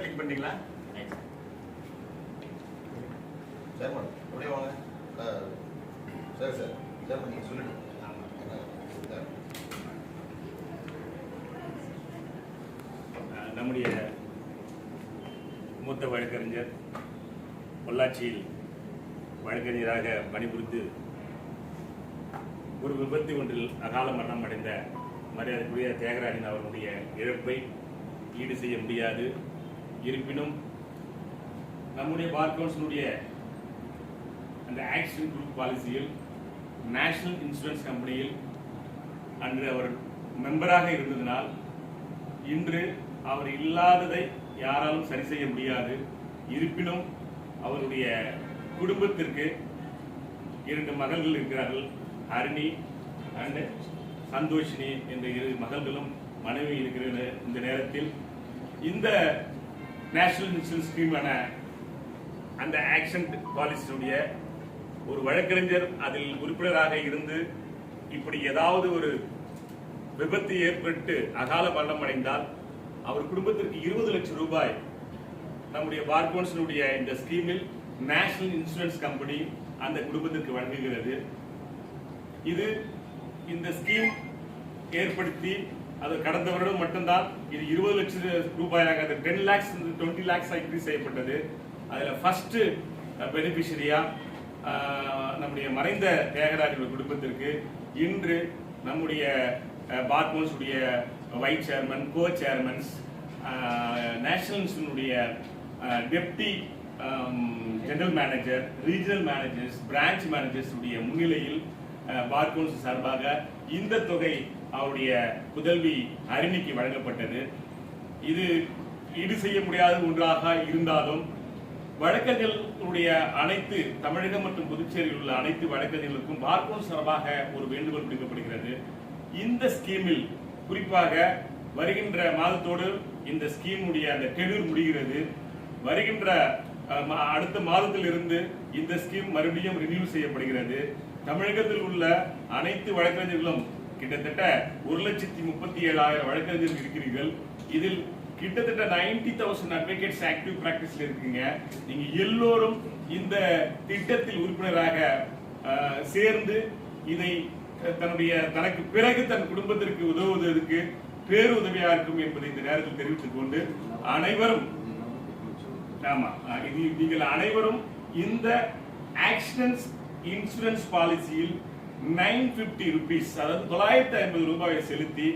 பண்ணிட்டீங்களா? சேர்மன் அப்படியே வாங்க. அஹ், சரி சார் சேர்மன் நீங்கள் சொல்லிடுங்க நம்முடைய மூத்த வழக்கறிஞர் பொள்ளாச்சியில் வழக்கறிஞராக பணிபுரிந்து ஒரு விபத்து ஒன்றில் அகால மரணம் அடைந்த மரியாதைக்குரிய தியாகராஜன் அவர்களுடைய இழப்பை ஈடு செய்ய முடியாது. இருப்பினும் நம்முடைய பார் கவுன்சிலுடைய அந்த ஆக்சிடென்ட் குரூப் பாலிசியில் நேஷனல் இன்சூரன்ஸ் கம்பெனியில் அன்று அவர் மெம்பராக இருந்ததினால் இன்று அவர் இல்லாததை யாராலும் சரி செய்ய முடியாது. இருப்பினும் அவருடைய குடும்பத்திற்கு இரண்டு மகள்கள் இருக்கிறார்கள். ஹரிணி அண்டு சந்தோஷினி என்ற இரு மகள்களும் மனைவி இருக்கிற இந்த நேரத்தில். இந்த நேஷனல் இன்சூரன்ஸ் ஸ்கீமான அந்த ஆக்ஷன் பாலிசியினுடைய ஒரு வழக்கறிஞர் அதில் உறுப்பினராக இருந்து இப்படி ஏதாவது ஒரு விபத்து ஏற்பட்டு அகால மரணம் அடைந்தால் அவர் குடும்பத்திற்கு இருபது லட்சம் ரூபாய் நம்முடைய பார்போன்ஸினுடைய இந்த ஸ்கீமில் நேஷனல் இன்சூரன்ஸ் கம்பெனி அந்த குடும்பத்திற்கு வழங்குகிறது. இது இந்த ஸ்கீம் ஏற்படுத்தி அது கடந்த வருடம் மட்டும்தான். இது இருபது லட்சம் ரூபாயாக அது ten lakhs twenty lakhs increase செய்யப்பட்டது. அதில் ஃபர்ஸ்ட் பெனிஃபிஷரியா நம்முடைய மறைந்த தேகராஜர்கள் குடும்பத்திற்கு இன்று நம்முடைய பார்கோன்ஸ் உடைய vice chairman co chairmans நேஷனல்ஸினுடைய deputy general manager regional managers branch managers உடைய முன்னிலையில் பார்கோன்ஸ் சார்பாக இந்த தொகை அவருடைய புதல்வி அருணிக்கு வழங்கப்பட்டது. இது ஈடு செய்ய முடியாத ஒன்றாக இருந்தாலும் வழக்கறிஞர்களுடைய அனைத்து தமிழகம் மற்றும் புதுச்சேரியில் உள்ள அனைத்து வழக்கறிஞர்களுக்கும் பார்க்கோன் சார்பாக ஒரு வேண்டுகோள் விடுக்கப்படுகிறது. இந்த ஸ்கீமில் குறிப்பாக வருகின்ற மாதத்தோடு இந்த ஸ்கீமுடைய அந்த டெடூர் முடிகிறது. வருகின்ற அஹ், அடுத்த மாதத்திலிருந்து இந்த ஸ்கீம் மறுபடியும் ரினியூ செய்யப்படுகிறது. தமிழகத்தில் உள்ள அனைத்து வழக்கறிஞர்களும் கிட்டத்தட்ட ஒரு லட்சத்தி முப்பத்தி ஏழாயிரம் வழக்கறிஞர்கள் இருக்கிறீர்கள். இதில் கிட்டத்தட்ட நைன்டி தௌசண்ட் அட்வொகேட்ஸ் ஆக்டிவ் பிராக்டிஸ்ல இருக்கீங்க. நீங்க எல்லோரும் இந்த திட்டத்தில் உறுப்பினராக சேர்ந்து இதை தன்னுடைய தனக்கு பிறகு தன் குடும்பத்திற்கு உதவுவதற்கு பேருதவியா இருக்கும் என்பதை இந்த நேரத்தில் தெரிவித்துக் கொண்டு அனைவரும் ஆமா நீங்கள் அனைவரும் இந்த ஆக்சிடென்ட்ஸ் இன்சூரன்ஸ் பாலிசியில் நைன் பிப்டி ருபீஸ் அதாவது தொள்ளாயிரத்தி ஐம்பது ரூபாயை செலுத்தி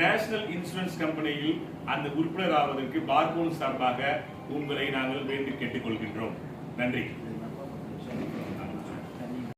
நேஷனல் இன்சூரன்ஸ் கம்பெனியில் அந்த உறுப்பினர் ஆவதற்கு பார்கோன் சார்பாக உங்களை நாங்கள் வேண்டி கேட்டுக்கொள்கின்றோம். நன்றி.